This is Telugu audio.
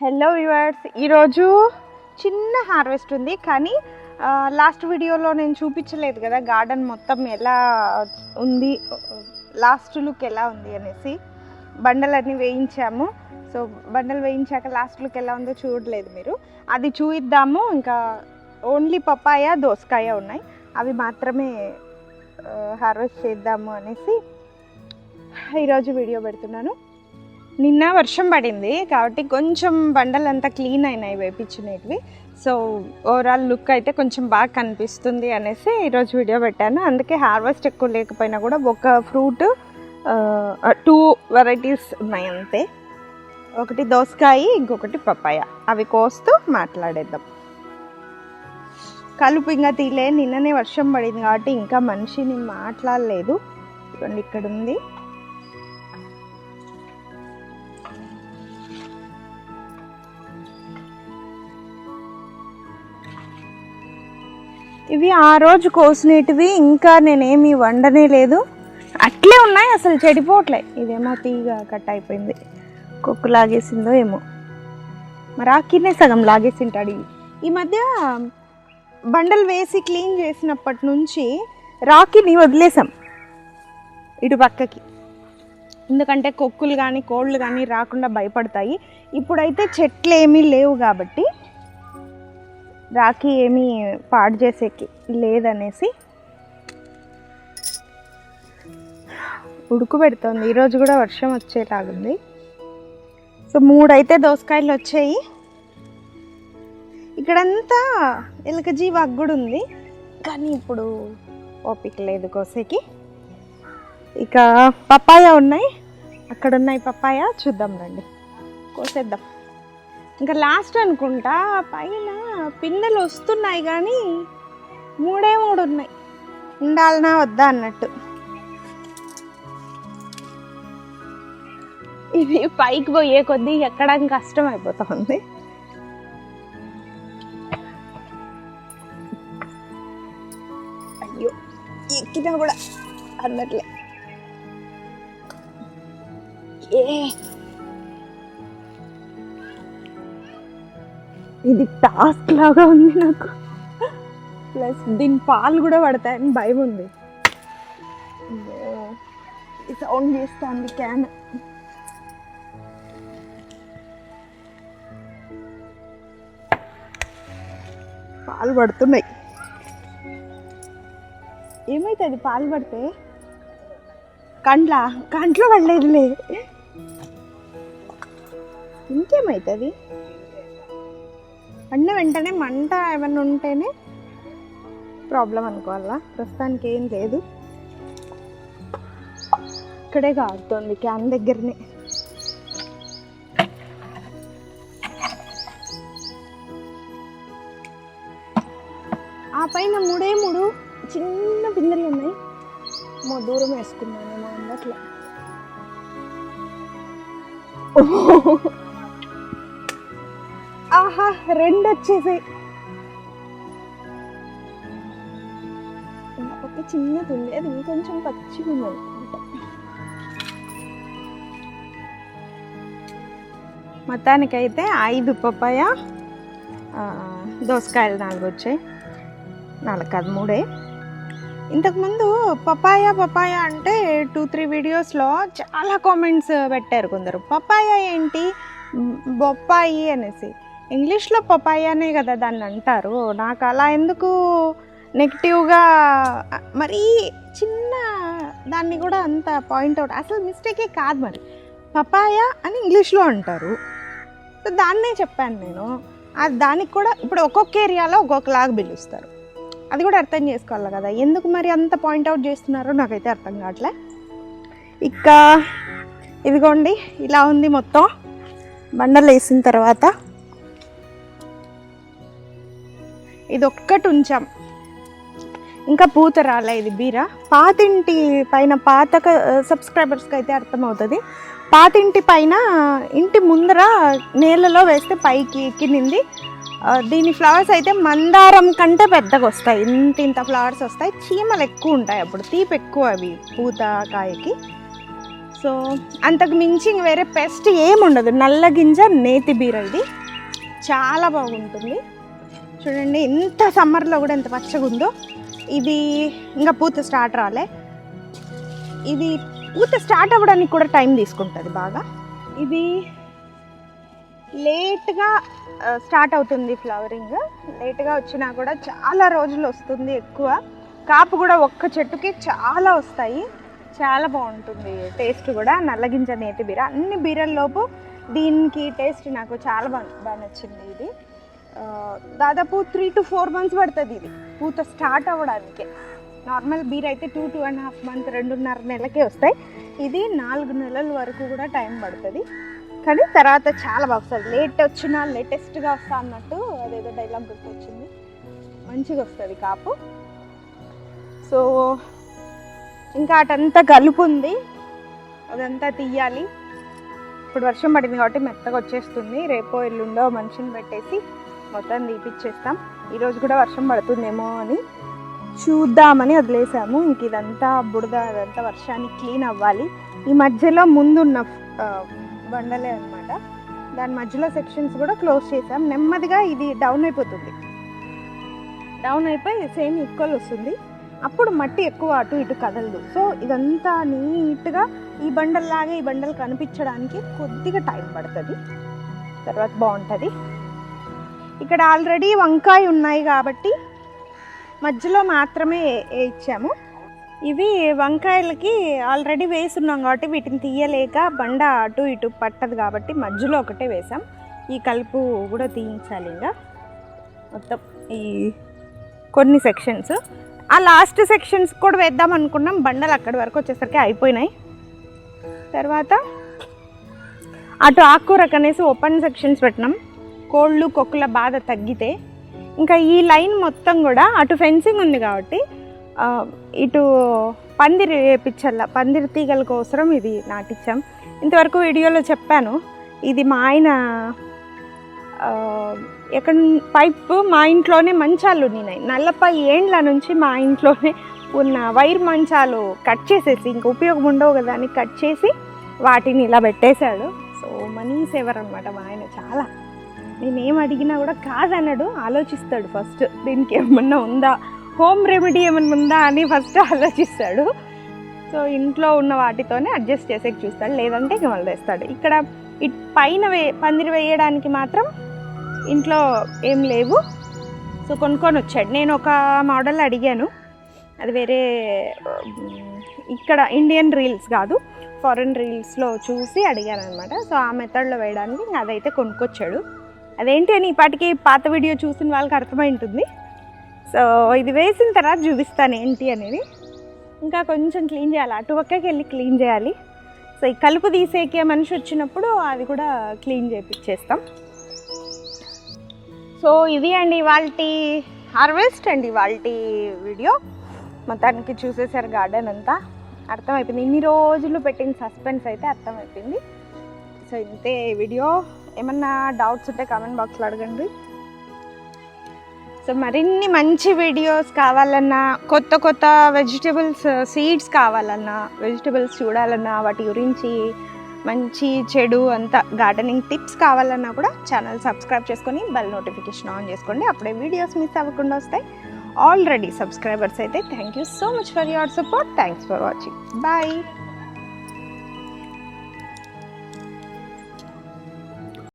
హలో వ్యూవర్స్ ఈరోజు చిన్న హార్వెస్ట్ ఉంది కానీ లాస్ట్ వీడియోలో నేను చూపించలేదు కదా గార్డెన్ మొత్తం ఎలా ఉంది లాస్ట్ లుక్ ఎలా ఉంది అనేసి. బండలన్నీ వేయించాము. సో బండలు వేయించాక లాస్ట్ లుక్ ఎలా ఉందో చూడలేదు మీరు. అది చూయిద్దాము. ఇంకా ఓన్లీ పప్పాయ దోసకాయ ఉన్నాయి. అవి మాత్రమే హార్వెస్ట్ చేద్దాము అనేసి ఈరోజు వీడియో పెడుతున్నాను. నిన్న వర్షం పడింది కాబట్టి కొంచెం బండలు అంతా క్లీన్ అయినాయి వేపించినవి సో ఓవరాల్ లుక్ అయితే కొంచెం బాగా కనిపిస్తుంది అనేసి ఈరోజు వీడియో పెట్టాను. అందుకే హార్వెస్ట్ ఎక్కువ లేకపోయినా కూడా ఒక ఫ్రూట్ టూ వెరైటీస్ ఉన్నాయి అంతే. ఒకటి దోసకాయ ఇంకొకటి పప్పాయ. అవి కోస్తూ మాట్లాడేద్దాం. కలుపు ఇంకా తీలే నిన్ననే వర్షం పడింది కాబట్టి ఇంకా మనిషిని మాట్లాడలేదు. ఇక్కడ ఉంది ఇవి ఆ రోజు కోసినటివి ఇంకా నేనేమి వండనే లేదు. అట్లే ఉన్నాయి అసలు చెడిపోవట్లే. ఇదేమో తీగ కట్ అయిపోయింది. కుక్కు లాగేసిందో ఏమో. మరి ఆకినే సగం లాగేసింటాడు ఇవి ఈ మధ్య బండలు వేసి క్లీన్ చేసినప్పటి నుంచి రాకిని వదిలేసాం ఇటు పక్కకి. ఎందుకంటే కొక్కులు కానీ కోళ్ళు కానీ రాకుండా భయపడతాయి. ఇప్పుడైతే చెట్లు ఏమీ లేవు కాబట్టి రాఖీ ఏమీ పాడు చేసేకి లేదనేసి ఉడుకు పెడుతోంది. ఈరోజు కూడా వర్షం వచ్చేలాగుంది. సో మూడైతే దోసకాయలు వచ్చాయి. ఇక్కడంతా ఎలకజీ వగ్గుడు ఉంది. కానీ ఇప్పుడు ఓపిక లేదు కోసేకి. ఇక పప్పాయ ఉన్నాయి. అక్కడ ఉన్నాయి పప్పాయ. చూద్దాం రండి. కోసేద్దాం. ఇంకా లాస్ట్ అనుకుంటా పైన పిందెలు వస్తున్నాయి కానీ మూడే మూడు ఉన్నాయి. ఉండాలనా వద్దా అన్నట్టు. ఇది పైకి పోయే కొద్దీ ఎక్కడం కష్టం అయిపోతుంది. అయ్యో ఎక్కినా కూడా అన్నట్లే ఏ ఇది టాస్క్ లాగా ఉంది నాకు. ప్లస్ దీని పాలు కూడా పడతాయని భయం ఉంది. సౌండ్ చేస్తాను క్యాన్ పాలు పడుతున్నాయి. ఏమవుతుంది పాలు పడితే? కండ్ల? కంట్లో పడలేదులే. ఇంకేమవుతుంది అన్న వెంటనే మంట ఏమన్నా ఉంటేనే ప్రాబ్లం అనుకోవాలా? ప్రస్తుతానికి ఏం లేదు. ఇక్కడే కారుతోంది క్యాన్ దగ్గరనే. ఆ పైన మూడే మూడు చిన్న పిందెలు ఉన్నాయి. మా దూరం వేసుకున్నానేమో అందట్లో ఆహా రెండు వచ్చేసాయి ఒక చిన్నది ఉంది అది ఇంకొంచెం పచ్చిగా ఉంది మొత్తానికైతే ఐదు పప్పాయ దోసకాయలు నాలుగు వచ్చాయి నాలుగు కాదు మూడే. ఇంతకుముందు పపాయ పపాయ అంటే టూ త్రీ వీడియోస్లో చాలా కామెంట్స్ పెట్టారు కొందరు. పపాయ ఏంటి? బొప్పాయి అనేసి. ఇంగ్లీష్లో పపాయ అనే కదా దాన్ని అంటారు. నాకు అలా ఎందుకు నెగిటివ్గా మరీ చిన్న దాన్ని కూడా అంత పాయింట్ అవుట్ అసలు మిస్టేకే కాదు మరి. పపాయ అని ఇంగ్లీష్లో అంటారు. సో దాన్నే చెప్పాను నేను. అది దానికి కూడా ఇప్పుడు ఒక్కొక్క ఏరియాలో ఒక్కొక్కలాగా పిలుస్తారు. అది కూడా అర్థం చేసుకోవాలి కదా. ఎందుకు మరి అంత పాయింట్ అవుట్ చేస్తున్నారో నాకైతే అర్థం కావట్లే. ఇక ఇదిగోండి ఇలా ఉంది మొత్తం. బండలు వేసిన తర్వాత ఇది ఒక్కటి ఉంచాం. ఇంకా పూత రాలే ఇది బీర? పాతింటి పైన పాత సబ్స్క్రైబర్స్కి అయితే అర్థమవుతుంది. పాతింటి పైన ఇంటి ముందర నేలలో వేస్తే పైకి ఎక్కినింది దీని ఫ్లవర్స్ అయితే మందారం కంటే పెద్దగా వస్తాయి. ఇంత ఇంత ఫ్లవర్స్ వస్తాయి. చీమలు ఎక్కువ ఉంటాయి అప్పుడు. తీపి ఎక్కువ అవి పూత కాయకి. సో అంతకు మించి వేరే పెస్ట్ ఏముండదు. నల్ల గింజ నేతి బీర ఇది. చాలా బాగుంటుంది. చూడండి ఎంత సమ్మర్లో కూడా ఎంత పచ్చగా ఉందో ఇది ఇంకా పూత స్టార్ట్ రాలే. ఇది పూత స్టార్ట్ అవ్వడానికి కూడా టైం తీసుకుంటుంది బాగా. ఇది లేట్గా స్టార్ట్ అవుతుంది ఫ్లవరింగ్ లేట్గా వచ్చినా కూడా చాలా రోజులు వస్తుంది ఎక్కువ. కాపు కూడా ఒక్క చెట్టుకి చాలా వస్తాయి. చాలా బాగుంటుంది టేస్ట్ కూడా. నల్లగింజ నేతి బీర అన్ని బీరల్లోపు దీనికి టేస్ట్ నాకు చాలా బాగా బాగా నచ్చింది ఇది. దాదాపు త్రీ టు ఫోర్ మంత్స్ పడుతుంది ఇది. పూత స్టార్ట్ అవ్వడానికి. నార్మల్ బీర్ అయితే two two and half month రెండున్నర నెలకే వస్తాయి. ఇది నాలుగు నెలల వరకు కూడా టైం పడుతుంది. కానీ తర్వాత చాలా బాగుంది లేట్ వచ్చినా లేటెస్ట్గా వస్తా అన్నట్టు అదేదో డైలాగ్ గుర్తొచ్చింది. మంచిగా వస్తుంది కాపు. సో ఇంకా అటంతా కలుపుంది అదంతా తీయాలి. ఇప్పుడు వర్షం పడింది కాబట్టి మెత్తగా వచ్చేస్తుంది. రేపో ఎల్లుండో మనిషిని పెట్టేసి మొత్తం తీపిచ్చేస్తాం. ఈరోజు కూడా వర్షం పడుతుందేమో అని చూద్దామని వదిలేసాము. ఇంక ఇదంతా బుడద అదంతా వర్షానికి క్లీన్ అవ్వాలి. ఈ మధ్యలో ముందున్న బండలే అనమాట దాని మధ్యలో సెక్షన్స్ కూడా క్లోజ్ చేసాం. నెమ్మదిగా ఇది డౌన్ అయిపోతుంది. డౌన్ అయిపోయి సేమ్ ఈక్వల్ వస్తుంది. అప్పుడు మట్టి ఎక్కువ అటు ఇటు కదలదు. సో ఇదంతా నీట్గా ఈ బండల్లాగా ఈ బండలు కనిపించడానికి కొద్దిగా టైం పడుతుంది. తర్వాత బాగుంటుంది. ఇక్కడ ఆల్రెడీ వంకాయ ఉన్నాయి కాబట్టి మధ్యలో మాత్రమే వేయించాము ఇచ్చాము. ఇవి వంకాయలకి ఆల్రెడీ వేసున్నాం కాబట్టి వీటిని తీయలేక బండ అటు ఇటు పట్టదు కాబట్టి మధ్యలో ఒకటే వేసాం. ఈ కలుపు కూడా తీయించాలి ఇంకా. మొత్తం ఈ కొన్ని సెక్షన్స్ ఆ లాస్ట్ సెక్షన్స్ కూడా వేద్దాం అనుకున్నాం. బండలు అక్కడి వరకు వచ్చేసరికి అయిపోయినాయి. తర్వాత అటు ఆకుకూరకు అనేసి ఓపెన్ సెక్షన్స్ పెట్టినాం. కోళ్ళు కొక్కుల బాధ తగ్గితే ఇంకా ఈ లైన్ మొత్తం కూడా అటు ఫెన్సింగ్ ఉంది కాబట్టి ఇటు పందిరి వేపించల్ల పందిరి తీగల కోసరం ఇది నాటించాం ఇంతవరకు వీడియోలో చెప్పాను ఇది మా ఆయన ఎక్కడ పైప్ మా ఇంట్లోనే మంచాలు ఉన్నాయి నలభై ఏండ్ల నుంచి మా ఇంట్లోనే ఉన్న వైర్ మంచాలు కట్ చేసేసి ఇంకా ఉపయోగం ఉండవు కదా అని కట్ చేసి వాటిని ఇలా పెట్టేశాడు. సో మనీ సేవర్ అనమాట మా ఆయన చాలా. నేనేం అడిగినా కూడా కాదన్నాడు ఆలోచిస్తాడు ఫస్ట్. దీనికి ఏమన్నా ఉందా? హోమ్ రెమెడీ ఏమన్నా ఉందా అని ఫస్ట్ ఆలోచిస్తాడు. సో ఇంట్లో ఉన్న వాటితోనే అడ్జస్ట్ చేసేకి చూస్తాడు లేదంటే ఇక మళ్ళీ ఇక్కడ ఇట్ పైన వే పందిరి వేయడానికి మాత్రం ఇంట్లో ఏం లేవు. సో కొనుక్కొని వచ్చాడు. నేను ఒక మోడల్ అడిగాను. అది వేరే ఇక్కడ ఇండియన్ రీల్స్ కాదు ఫారెన్ రీల్స్లో చూసి అడిగాను అనమాట సో ఆ మెథడ్లో వేయడానికి అదైతే కొనుక్కొచ్చాడు. అదేంటి అని ఇప్పటికీ పాత వీడియో చూసిన వాళ్ళకి అర్థమై ఉంటుంది. సో ఇది వేసిన తర్వాత చూపిస్తాను ఏంటి అనేది. ఇంకా కొంచెం క్లీన్ చేయాలి. అటు పక్కకి వెళ్ళి క్లీన్ చేయాలి. సో ఈ కలుపు తీసేకే మనిషి వచ్చినప్పుడు అది కూడా క్లీన్ చేపిచ్చేస్తాం. సో ఇది అండి వాళ్ళ హార్వెస్ట్ అండి వాళ్ళ వీడియో. మొత్తానికి చూసేసారు గార్డెన్ అంతా. అర్థమైపోయింది. ఇన్ని రోజులు పెట్టిన సస్పెన్స్ అయితే అర్థమైపోయింది. సో ఇంతే వీడియో. ఏమన్నా డౌట్స్ ఉంటే కామెంట్ బాక్స్లో అడగండి. సో మరిన్ని మంచి వీడియోస్ కావాలన్నా కొత్త కొత్త వెజిటబుల్స్ సీడ్స్ కావాలన్నా వెజిటబుల్స్ చూడాలన్నా వాటి గురించి మంచి చెడు అంతా గార్డెనింగ్ టిప్స్ కావాలన్నా కూడా ఛానల్ సబ్స్క్రైబ్ చేసుకొని బెల్ నోటిఫికేషన్ ఆన్ చేసుకోండి. అప్పుడే వీడియోస్ మిస్ అవ్వకుండా వస్తాయి. ఆల్రెడీ సబ్స్క్రైబర్స్ అయితే thank you so much for your support thanks for watching bye